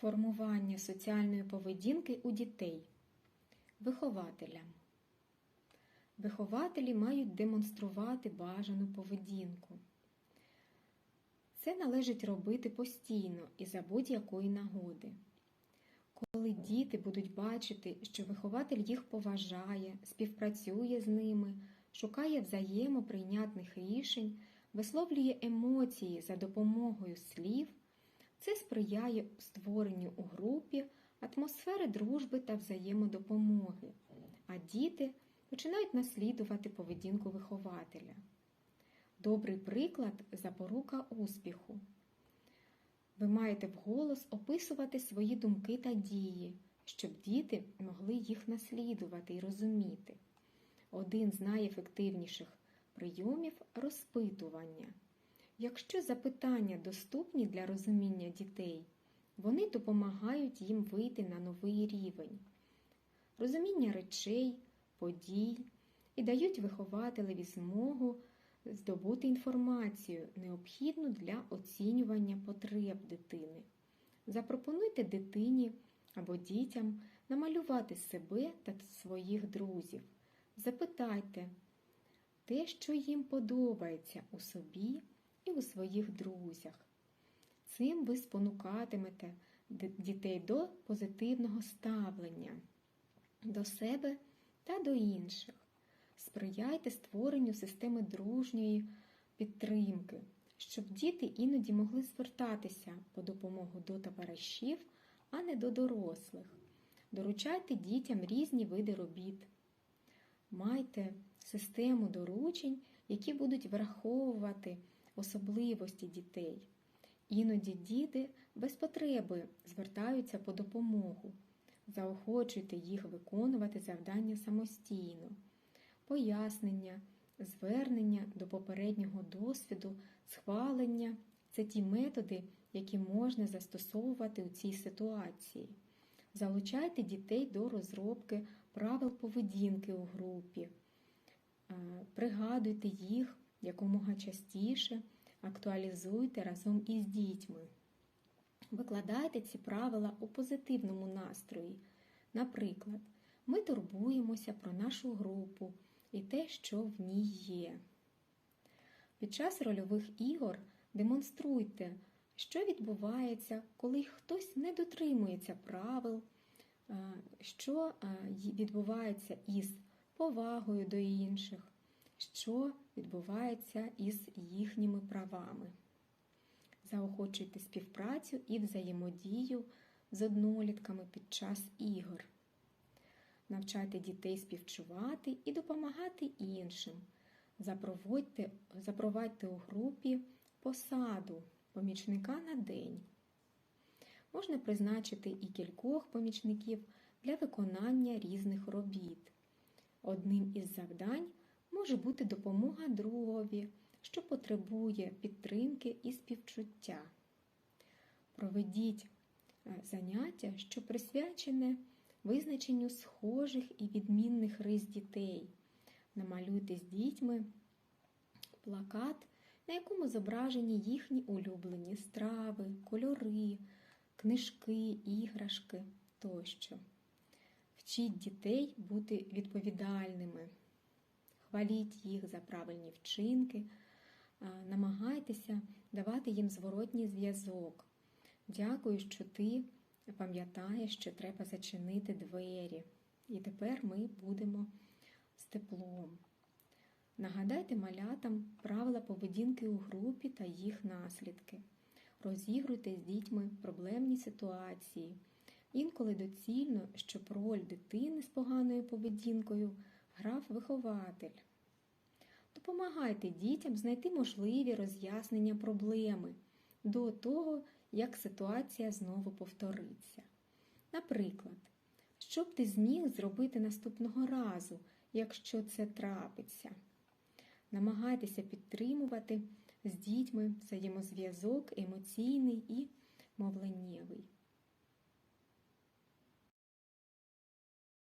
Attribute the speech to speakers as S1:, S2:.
S1: Формування соціальної поведінки у дітей. Вихователям. Вихователі мають демонструвати бажану поведінку. Це належить робити постійно і за будь-якої нагоди. Коли діти будуть бачити, що вихователь їх поважає, співпрацює з ними, шукає взаємоприйнятних рішень, висловлює емоції за допомогою слів, це сприяє створенню у групі атмосфери дружби та взаємодопомоги, а діти починають наслідувати поведінку вихователя. Добрий приклад запорука успіху. Ви маєте вголос описувати свої думки та дії, щоб діти могли їх наслідувати і розуміти. Один з найефективніших прийомів розпитування. Якщо запитання доступні для розуміння дітей, вони допомагають їм вийти на новий рівень, розуміння речей, подій і дають вихователеві змогу здобути інформацію, необхідну для оцінювання потреб дитини. Запропонуйте дитині або дітям намалювати себе та своїх друзів. Запитайте те, що їм подобається у собі і у своїх друзях. Цим ви спонукатимете дітей до позитивного ставлення до себе та до інших. Сприяйте створенню системи дружньої підтримки, щоб діти іноді могли звертатися по допомогу до товаришів, а не до дорослих. Доручайте дітям різні види робіт. Майте систему доручень, які будуть враховувати особливості дітей. Іноді діти без потреби звертаються по допомогу. Заохочуйте їх виконувати завдання самостійно, пояснення, звернення до попереднього досвіду, схвалення це ті методи, які можна застосовувати у цій ситуації. Залучайте дітей до розробки правил поведінки у групі, пригадуйте їх якомога частіше, актуалізуйте разом із дітьми. Викладайте ці правила у позитивному настрої. Наприклад, ми турбуємося про нашу групу і те, що в ній є. Під час рольових ігор демонструйте, що відбувається, коли хтось не дотримується правил, що відбувається із повагою до інших, що відбувається із їхніми правами. Заохочуйте співпрацю і взаємодію з однолітками під час ігор. Навчайте дітей співчувати і допомагати іншим. Запровадьте, запровадьте у групі посаду помічника на день. Можна призначити і кількох помічників для виконання різних робіт. Одним із завдань може бути допомога другові, що потребує підтримки і співчуття. Проведіть заняття, що присвячене визначенню схожих і відмінних рис дітей. Намалюйте з дітьми плакат, на якому зображені їхні улюблені страви, кольори, книжки, іграшки тощо. Вчіть дітей бути відповідальними, хваліть їх за правильні вчинки, намагайтеся давати їм зворотній зв'язок. Дякую, що ти пам'ятаєш, що треба зачинити двері. І тепер ми будемо з теплом. Нагадайте малятам правила поведінки у групі та їх наслідки. Розігруйте з дітьми проблемні ситуації. Інколи доцільно, щоб роль дитини з поганою поведінкою грав вихователь. Допомагайте дітям знайти можливі роз'яснення проблеми до того, як ситуація знову повториться. Наприклад, що б ти зміг зробити наступного разу, якщо це трапиться? Намагайтеся підтримувати з дітьми взаємозв'язок емоційний і мовленнєвий.